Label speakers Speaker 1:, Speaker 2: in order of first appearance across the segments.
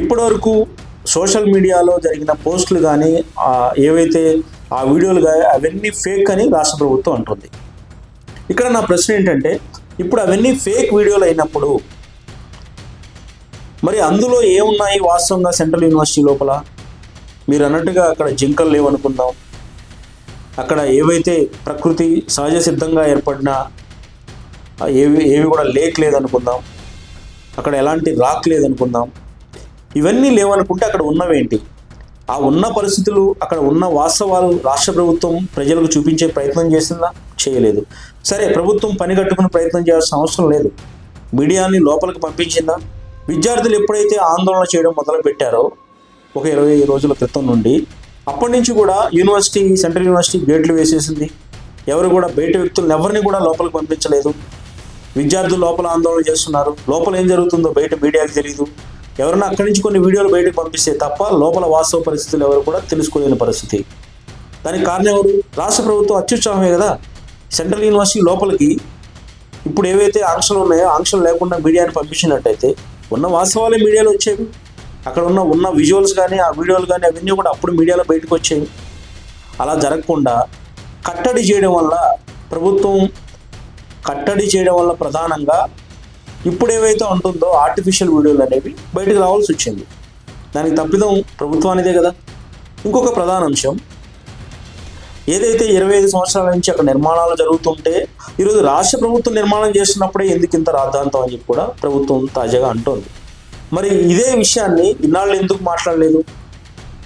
Speaker 1: ఇప్పటివరకు సోషల్ మీడియాలో జరిగిన పోస్టులు కానీ ఏవైతే ఆ వీడియోలు కానీ అవన్నీ ఫేక్ అని రాష్ట్ర ప్రభుత్వం అంటుంది. ఇక్కడ నా ప్రశ్న ఏంటంటే ఇప్పుడు అవన్నీ ఫేక్ వీడియోలు అయినప్పుడు మరి అందులో ఏమున్నాయి వాస్తవంగా సెంట్రల్ యూనివర్సిటీ లోపల? మీరు అన్నట్టుగా అక్కడ జింకలు లేవనుకుందాం. అక్కడ ఏవైతే ప్రకృతి సహజ సిద్ధంగా ఏర్పడిన ఏవి ఏవి కూడా లేక్ లేదనుకుందాం. అక్కడ ఎలాంటి రాక్ లేదనుకుందాం. ఇవన్నీ లేవనుకుంటే అక్కడ ఉన్నవేంటి? ఆ ఉన్న పరిస్థితులు అక్కడ ఉన్న వాస్తవాలు రాష్ట్ర ప్రభుత్వం ప్రజలకు చూపించే ప్రయత్నం చేసిందా? చేయలేదు. సరే ప్రభుత్వం పని కట్టుకునే ప్రయత్నం చేయాల్సిన అవసరం లేదు. మీడియాని లోపలికి పంపించిందా? విద్యార్థులు ఎప్పుడైతే ఆందోళన చేయడం మొదలుపెట్టారో ఒక ఇరవై రోజుల క్రితం నుండి అప్పటి నుంచి కూడా యూనివర్సిటీ సెంట్రల్ యూనివర్సిటీ గేట్లు వేసేసింది. ఎవరు కూడా బయట వ్యక్తులను ఎవరిని కూడా లోపలికి పంపించలేదు. విద్యార్థులు లోపల ఆందోళన చేస్తున్నారు. లోపల ఏం జరుగుతుందో బయట మీడియాకి తెలియదు ఎవరైనా అక్కడి నుంచి కొన్ని వీడియోలు బయటకు పంపిస్తే తప్ప లోపల వాస్తవ పరిస్థితులు ఎవరు కూడా తెలుసుకోలేని పరిస్థితి. దానికి కారణం ఎవరు? రాష్ట్ర ప్రభుత్వం అత్యుత్సాహమే కదా. సెంట్రల్ యూనివర్సిటీ లోపలికి ఇప్పుడు ఏవైతే ఆంక్షలు ఉన్నాయో ఆంక్షలు లేకుండా మీడియాని పంపించినట్టయితే ఉన్న వాస్తవాలే మీడియాలో వచ్చేవి. అక్కడ ఉన్న ఉన్న విజువల్స్ కానీ ఆ వీడియోలు కానీ అవన్నీ కూడా అప్పుడు మీడియాలో బయటకు వచ్చేవి. అలా జరగకుండా కట్టడి చేయడం వల్ల ప్రభుత్వం కట్టడి చేయడం వల్ల ప్రధానంగా ఇప్పుడు ఏవైతే ఉంటుందో ఆర్టిఫిషియల్ వీడియోలు అనేవి బయటకు రావాల్సి వచ్చింది. దానికి తప్పిదం ప్రభుత్వానిదే కదా. ఇంకొక ప్రధాన అంశం ఏదైతే ఇరవై ఐదు సంవత్సరాల నుంచి అక్కడ నిర్మాణాలు జరుగుతుంటే ఈరోజు రాష్ట్ర ప్రభుత్వం నిర్మాణం చేస్తున్నప్పుడే ఎందుకు ఇంత రాద్ధాంతం అని చెప్పి కూడా ప్రభుత్వం తాజాగా అంటోంది. మరి ఇదే విషయాన్ని ఇన్నాళ్ళు ఎందుకు మాట్లాడలేదు?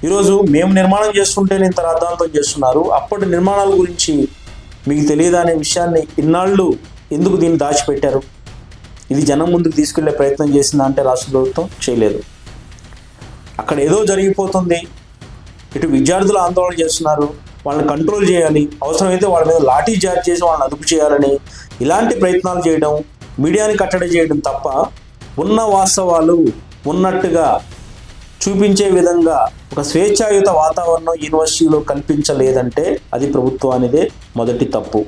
Speaker 1: ఈరోజు మేము నిర్మాణం చేస్తుంటేనే ఇంత రాద్ధాంతం చేస్తున్నారు. అప్పటి నిర్మాణాల గురించి మీకు తెలియదు అనే విషయాన్ని ఇన్నాళ్ళు ఎందుకు దీన్ని దాచిపెట్టారు? ఇది జనం ముందుకు తీసుకెళ్ళే ప్రయత్నం చేసిందా అంటే రాష్ట్ర ప్రభుత్వం చేయలేదు. అక్కడ ఏదో జరిగిపోతుంది. ఇటు విద్యార్థులు ఆందోళన చేస్తున్నారు. వాళ్ళని కంట్రోల్ చేయాలి. అవసరమైతే వాళ్ళ మీద లాఠీ చార్జ్ చేసి వాళ్ళని అదుపు చేయాలని ఇలాంటి ప్రయత్నాలు చేయడం మీడియాని కట్టడి చేయడం తప్ప ఉన్న వాస్తవాలు ఉన్నట్టుగా చూపించే విధంగా ఒక స్వేచ్ఛాయుత వాతావరణం యూనివర్సిటీలో కల్పించలేదంటే అది ప్రభుత్వానిదే మొదటి తప్పు.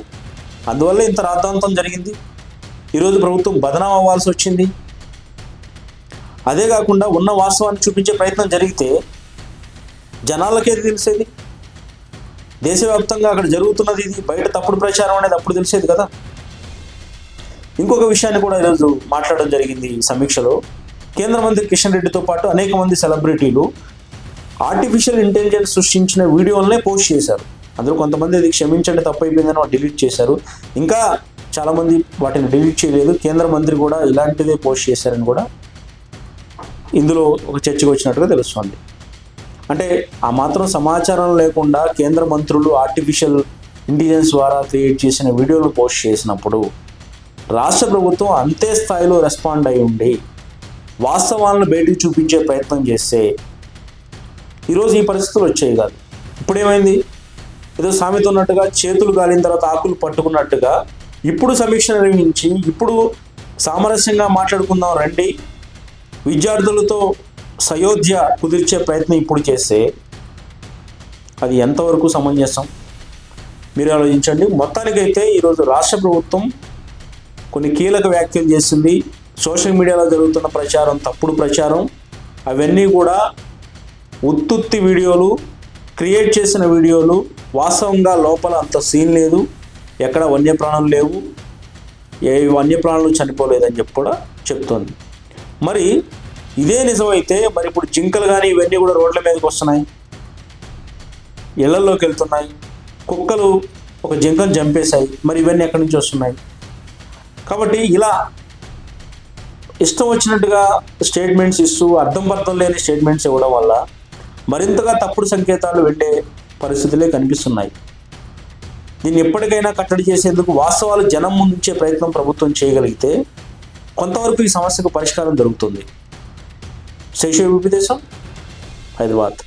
Speaker 1: అందువల్ల ఇంత రాద్ధాంతం జరిగింది. ఈరోజు ప్రభుత్వం బదనాం అవ్వాల్సి వచ్చింది. అదే కాకుండా ఉన్న వాస్తవాన్ని చూపించే ప్రయత్నం జరిగితే జనాలకేది తెలిసేది. దేశవ్యాప్తంగా అక్కడ జరుగుతున్నది ఇది బయట తప్పుడు ప్రచారం అనేది అప్పుడు తెలిసేది కదా. ఇంకొక విషయాన్ని కూడా ఈరోజు మాట్లాడడం జరిగింది ఈ సమీక్షలో. కేంద్ర మంత్రి కిషన్ రెడ్డితో పాటు అనేక మంది సెలబ్రిటీలు ఆర్టిఫిషియల్ ఇంటెలిజెన్స్ సృష్టించిన వీడియోలనే పోస్ట్ చేశారు. అందులో కొంతమంది అది క్షమించండి తప్పైపోయిందని వాళ్ళు డిలీట్ చేశారు. ఇంకా చాలామంది వాటిని డిలీట్ చేయలేదు. కేంద్ర మంత్రి కూడా ఇలాంటిదే పోస్ట్ చేశారని కూడా ఇందులో ఒక చర్చకు వచ్చినట్టుగా తెలుస్తుంది. అంటే ఆ మాత్రం సమాచారం లేకుండా కేంద్ర మంత్రులు ఆర్టిఫిషియల్ ఇంటెలిజెన్స్ ద్వారా క్రియేట్ చేసిన వీడియోలు పోస్ట్ చేసినప్పుడు రాష్ట్ర ప్రభుత్వం అంతే స్థాయిలో రెస్పాండ్ అయి ఉండి వాస్తవాలను బయటికి చూపించే ప్రయత్నం చేస్తే ఈరోజు ఈ పరిస్థితులు వచ్చాయి కాదు. ఇప్పుడేమైంది? ఏదో సామెత ఉన్నట్టుగా చేతులు గాలిన తర్వాత ఆకులు పట్టుకున్నట్టుగా ఇప్పుడు సమీక్ష నిర్వహించి ఇప్పుడు సామరస్యంగా మాట్లాడుకుందాం రండి. విద్యార్థులతో సయోధ్య కుదిర్చే ప్రయత్నం ఇప్పుడు చేస్తే అది ఎంతవరకు సమంజసం? మీరు ఆలోచించండి. మొత్తానికైతే ఈరోజు రాష్ట్ర ప్రభుత్వం కొన్ని కీలక వ్యాఖ్యలు చేసింది. సోషల్ మీడియాలో జరుగుతున్న ప్రచారం తప్పుడు ప్రచారం. అవన్నీ కూడా ఉత్తుత్తి వీడియోలు క్రియేట్ చేసిన వీడియోలు వాస్తవంగా లోపల అంత సీన్ లేదు. ఎక్కడ వన్యప్రాణులు లేవు ఏ వన్యప్రాణులు చనిపోలేదని చెప్పి కూడా చెప్తోంది. మరి ఇదే నిజమైతే మరి ఇప్పుడు జింకలు కానీ ఇవన్నీ కూడా రోడ్ల మీదకి వస్తున్నాయి ఇళ్ళలోకి వెళ్తున్నాయి కుక్కలు ఒక జింకను చంపేశాయి మరి ఇవన్నీ ఎక్కడి నుంచి వస్తున్నాయి? కాబట్టి ఇలా ఇష్టం వచ్చినట్టుగా స్టేట్మెంట్స్ ఇస్తూ అర్థం పర్థం లేని స్టేట్మెంట్స్ ఇవ్వడం వల్ల మరింతగా తప్పుడు సంకేతాలు వెళ్ళే పరిస్థితులే కనిపిస్తున్నాయి. దీన్ని ఎప్పటికైనా కట్టడి చేసేందుకు వాస్తవాలు జనం ముందుంచే ప్రయత్నం ప్రభుత్వం చేయగలిగితే కొంతవరకు ఈ సమస్యకు పరిష్కారం దొరుకుతుంది. శేషు విదేశం హైదరాబాద్.